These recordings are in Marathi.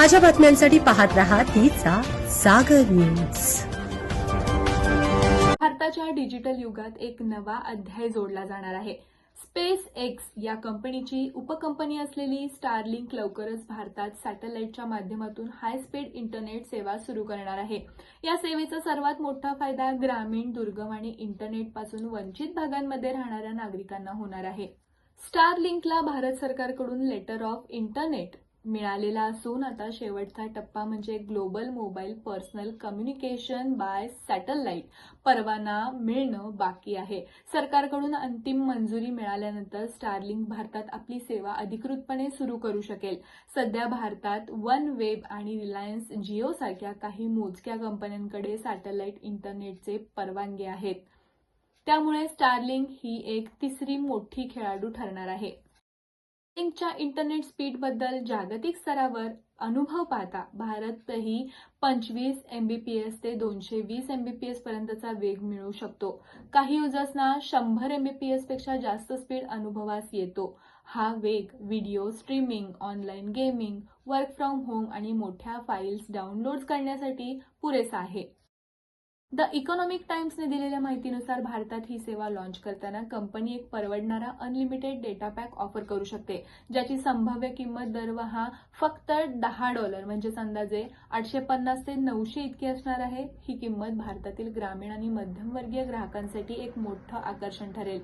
ताज्या बातम्यांसाठी पाहत रहा तिचा सागर न्यूज. भारताच्या डिजिटल युगात एक नवा अध्याय जोडला जाणार आहे. स्पेस एक्स या कंपनीची उपकंपनी असलेली स्टारलिंक लवकरच भारतात सॅटेलाइटच्या माध्यमातून हाय स्पीड इंटरनेट सेवा सुरू करणार आहे. या सेवेचा सर्वात मोठा फायदा ग्रामीण दुर्गम आणि इंटरनेटपासून वंचित भागांमध्ये राहणाऱ्या नागरिकांना होणार आहे. स्टारलिंकला भारत सरकारकडून लेटर ऑफ इंटरनेट मिळालेला असून आता शेवटचा टप्पा म्हणजे global mobile personal communication by satellite परवाना मिळणं बाकी आहे. सरकारकडून अंतिम मंजुरी मिळाल्यानंतर स्टारलिंक भारतात आपली सेवा अधिकृतपणे सुरू करू शकेल. सध्या भारतात वन वेब आणि रिलायन्स जिओ सारख्या काही मोजक्या कंपन्यांकडे सॅटेलाइट इंटरनेटचे परवानगी आहेत. त्यामुळे स्टारलिंक ही एक तिसरी मोठी खेळाडू ठरणार आहे. स्टारलिंकच्या इंटरनेट स्पीडबद्दल जागतिक स्तरावर अनुभव पाहता भारतही पंचवीस एमबीपीएस ते दोनशे वीस एमबीपीएस पर्यंतचा वेग मिळू शकतो. काही युजर्सना शंभर एमबीपीएसपेक्षा जास्त स्पीड अनुभवास येतो. हा वेग video streaming online gaming work from home आणि मोठ्या फाईल्स डाउनलोड करण्यासाठी पुरेसा आहे. द इकॉनॉमिक टाइम्सने दिलेल्या माहितीनुसार भारतात ही सेवा लॉन्च करताना कंपनी एक परवडणारा अनलिमिटेड डेटा पॅक ऑफर करू शकते ज्याची संभाव्य किंमत दरमहा फक्त दहा डॉलर म्हणजेच अंदाजे आठशे पन्नास ते नऊशे इतकी असणार आहे. ही किंमत भारतातील ग्रामीण आणि मध्यमवर्गीय ग्राहकांसाठी एक मोठं आकर्षण ठरेल.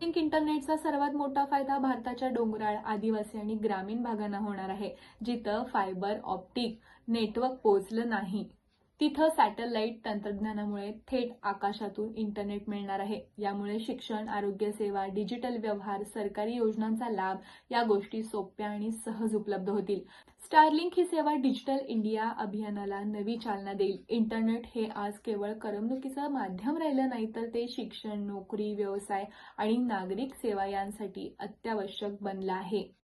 लिंक इंटरनेटचा सर्वात मोठा फायदा भारताच्या डोंगराळ आदिवासी आणि ग्रामीण भागांना होणार आहे जिथं फायबर ऑप्टिक नेटवर्क पोहोचलं नाही. तिथं सॅटेलाइट तंत्रज्ञानामुळे थेट आकाशातून इंटरनेट मिळणार आहे. यामुळे शिक्षण आरोग्य सेवा डिजिटल व्यवहार सरकारी योजनांचा लाभ या गोष्टी सोप्या आणि सहज उपलब्ध होतील. स्टारलिंक ही सेवा डिजिटल इंडिया अभियानाला नवी चालना देईल. इंटरनेट हे आज केवळ करमणुकीचं माध्यम राहिलं नाही तर ते शिक्षण नोकरी व्यवसाय आणि नागरिक सेवा यांसाठी अत्यावश्यक बनलं आहे.